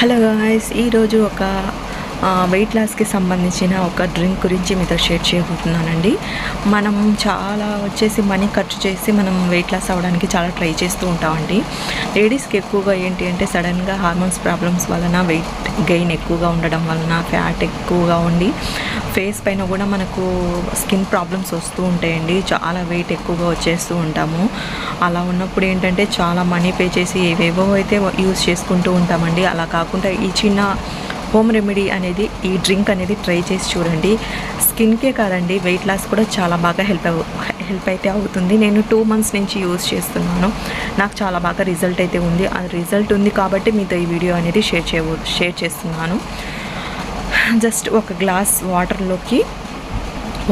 Hello guys ఈరోజు ఒక wait లాస్కి సంబంధించిన ఒక డ్రింక్ గురించి మీతో షేర్ చేయబోతున్నానండి. మనం చాలా వచ్చేసి మనీ ఖర్చు చేసి మనం వెయిట్ లాస్ అవ్వడానికి చాలా ట్రై చేస్తూ ఉంటామండి. లేడీస్కి ఎక్కువగా ఏంటి అంటే సడన్గా హార్మోన్స్ ప్రాబ్లమ్స్ వలన వెయిట్ గెయిన్ ఎక్కువగా ఉండడం వలన ఫ్యాట్ ఎక్కువగా ఉండి ఫేస్ పైన కూడా మనకు స్కిన్ ప్రాబ్లమ్స్ వస్తూ ఉంటాయండి. చాలా వెయిట్ ఎక్కువగా వచ్చేస్తూ ఉంటాము. అలా ఉన్నప్పుడు ఏంటంటే చాలా మనీ పే చేసి ఏవేవో అయితే యూస్ చేసుకుంటూ ఉంటామండి. అలా కాకుండా ఈ చిన్న హోమ్ రెమెడీ అనేది ఈ డ్రింక్ అనేది ట్రై చేసి చూడండి. స్కిన్కే కాదండి వెయిట్ లాస్ కూడా చాలా బాగా హెల్ప్ హెల్ప్ అయితే అవుతుంది. నేను టూ మంత్స్ నుంచి యూస్ చేస్తున్నాను. నాకు చాలా బాగా రిజల్ట్ అయితే ఉంది. ఆ రిజల్ట్ ఉంది కాబట్టి మీతో ఈ వీడియో అనేది షేర్ చేయ షేర్ చేస్తున్నాను. జస్ట్ ఒక గ్లాస్ వాటర్లోకి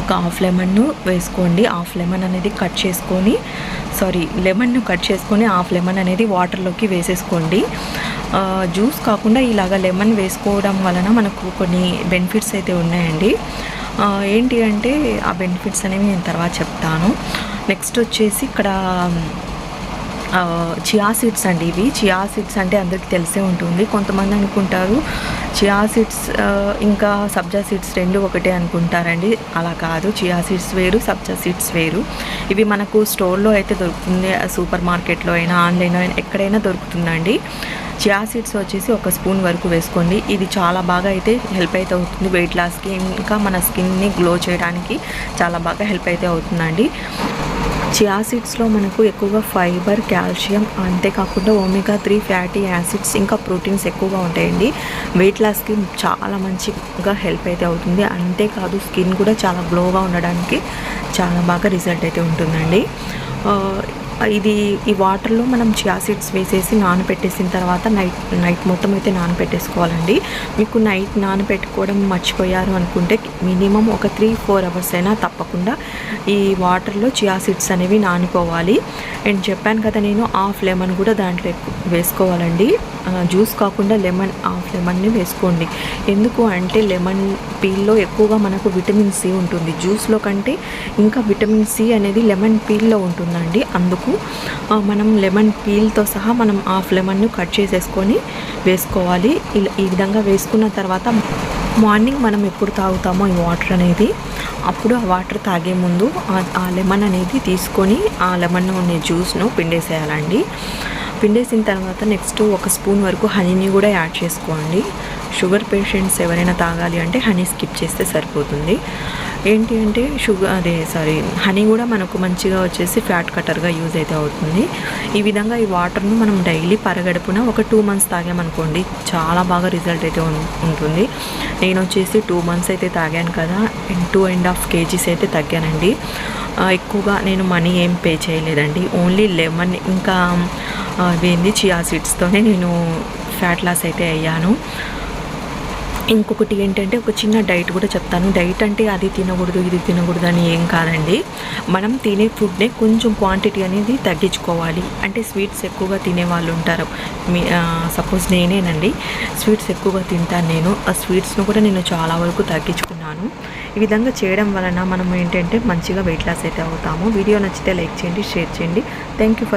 ఒక హాఫ్ లెమన్ను వేసుకోండి. హాఫ్ లెమన్ అనేది కట్ చేసుకొని సారీ లెమన్ను కట్ చేసుకొని హాఫ్ లెమన్ అనేది వాటర్లోకి వేసేసుకోండి. జ్యూస్ కాకుండా ఇలాగ లెమన్ వేసుకోవడం వలన మనకు కొన్ని బెనిఫిట్స్ అయితే ఉన్నాయండి. ఏంటి అంటే ఆ బెనిఫిట్స్ అనేవి నేను తర్వాత చెప్తాను. నెక్స్ట్ వచ్చేసి ఇక్కడ చియా సీడ్స్ అండి ఇవి. చియా సీడ్స్ అంటే అందరికీ తెలిసే ఉంటుంది. కొంతమంది అనుకుంటారు చియా సీడ్స్ uh, ఇంకా సబ్జా సీడ్స్ రెండు ఒకటే అనుకుంటారండి. అలా కాదు చియా సీడ్స్ వేరు సబ్జా సీడ్స్ వేరు. ఇవి మనకు స్టోర్లో అయితే దొరుకుతుంది సూపర్ మార్కెట్లో అయినా ఆన్లైన్లో అయినా ఎక్కడైనా దొరుకుతుందండి. చియా సీడ్స్ వచ్చేసి ఒక స్పూన్ వరకు వేసుకోండి. ఇది చాలా బాగా అయితే హెల్ప్ అయితే అవుతుంది. వెయిట్ లాస్కి ఇంకా మన స్కిన్ని గ్లో చేయడానికి చాలా బాగా హెల్ప్ అయితే అవుతుందండి. చియా సీడ్స్లో మనకు ఎక్కువగా ఫైబర్ కాల్షియం అంతేకాకుండా ఒమేగా త్రీ ఫ్యాటీ యాసిడ్స్ ఇంకా ప్రోటీన్స్ ఎక్కువగా ఉంటాయండి. వెయిట్ లాస్కి చాలా మంచిగా హెల్ప్ అయితే అవుతుంది. అంతేకాదు స్కిన్ కూడా చాలా గ్లోగా ఉండడానికి చాలా బాగా రిజల్ట్ అయితే ఉంటుందండి. ఇది ఈ వాటర్లో మనం చియా సీడ్స్ వేసేసి నానబెట్టేసిన తర్వాత నైట్ నైట్ మొత్తం అయితే నానబెట్టేసుకోవాలండి మీకు నైట్ నానబెట్టుకోవడం మర్చిపోయారు అనుకుంటే మినిమం ఒక త్రీ ఫోర్ అవర్స్ అయినా తప్పకుండా ఈ వాటర్లో చియా సీడ్స్ అనేవి నానిపోవాలి. అండ్ చెప్పాను కదా నేను హాఫ్ లెమన్ కూడా దాంట్లో వేసుకోవాలండి. జ్యూస్ కాకుండా లెమన్ హాఫ్ లెమన్ని వేసుకోండి. ఎందుకు అంటే లెమన్ పీల్లో ఎక్కువగా మనకు విటమిన్ సి ఉంటుంది. జ్యూస్లో కంటే ఇంకా విటమిన్ సి అనేది లెమన్ పీల్లో ఉంటుందండి. అందుకు వరకు మనం లెమన్ పీల్తో సహా మనం హాఫ్ లెమన్ను కట్ చేసేసుకొని వేసుకోవాలి. ఇలా ఈ విధంగా వేసుకున్న తర్వాత మార్నింగ్ మనం ఎప్పుడు తాగుతామో ఈ వాటర్ అనేది. అప్పుడు ఆ వాటర్ తాగే ముందు ఆ- ఆ లెమన్ అనేది తీసుకొని ఆ లెమన్ ఉన్న జ్యూస్ను పిండేసేయాలండి. పిండేసిన తర్వాత నెక్స్ట్ ఒక స్పూన్ వరకు హనీని కూడా యాడ్ చేసుకోండి. షుగర్ పేషెంట్స్ ఎవరైనా తాగాలి అంటే హనీ స్కిప్ చేస్తే సరిపోతుంది. ఏంటి అంటే షుగర్ అదే సారీ హనీ కూడా మనకు మంచిగా వచ్చేసి ఫ్యాట్ కట్టర్గా యూజ్ అయితే అవుతుంది. ఈ విధంగా ఈ వాటర్ను మనం డైలీ పరగడుపున ఒక టూ మంత్స్ తాగామనుకోండి చాలా బాగా రిజల్ట్ అయితే ఉంటుంది. నేను వచ్చేసి టూ మంత్స్ అయితే తాగాను కదా టూ అండ్ హాఫ్ కేజీస్ అయితే తగ్గానండి. ఎక్కువగా నేను మనీ ఏం పే చేయలేదండి. ఓన్లీ లెమన్ ఇంకా ఆ, ఇవేంది చియా సీడ్స్తోనే నేను ఫ్యాట్ లాస్ అయితే అయ్యాను. ఇంకొకటి ఏంటంటే ఒక చిన్న డైట్ కూడా చెప్తాను. డైట్ అంటే అది తినకూడదు ఇది తినకూడదు అని ఏం కాదండి. మనం తినే ఫుడ్నే కొంచెం క్వాంటిటీ అనేది తగ్గించుకోవాలి. అంటే స్వీట్స్ ఎక్కువగా తినే వాళ్ళు ఉంటారు. మీ సపోజ్ నేనేనండి. స్వీట్స్ ఎక్కువగా తింటాను నేను. ఆ స్వీట్స్ను కూడా నేను చాలా వరకు తగ్గించుకున్నాను. ఈ విధంగా చేయడం వలన మనం ఏంటంటే మంచిగా వెయిట్ లాస్ అయితే అవుతాము. వీడియో నచ్చితే లైక్ చేయండి షేర్ చేయండి. Thank you for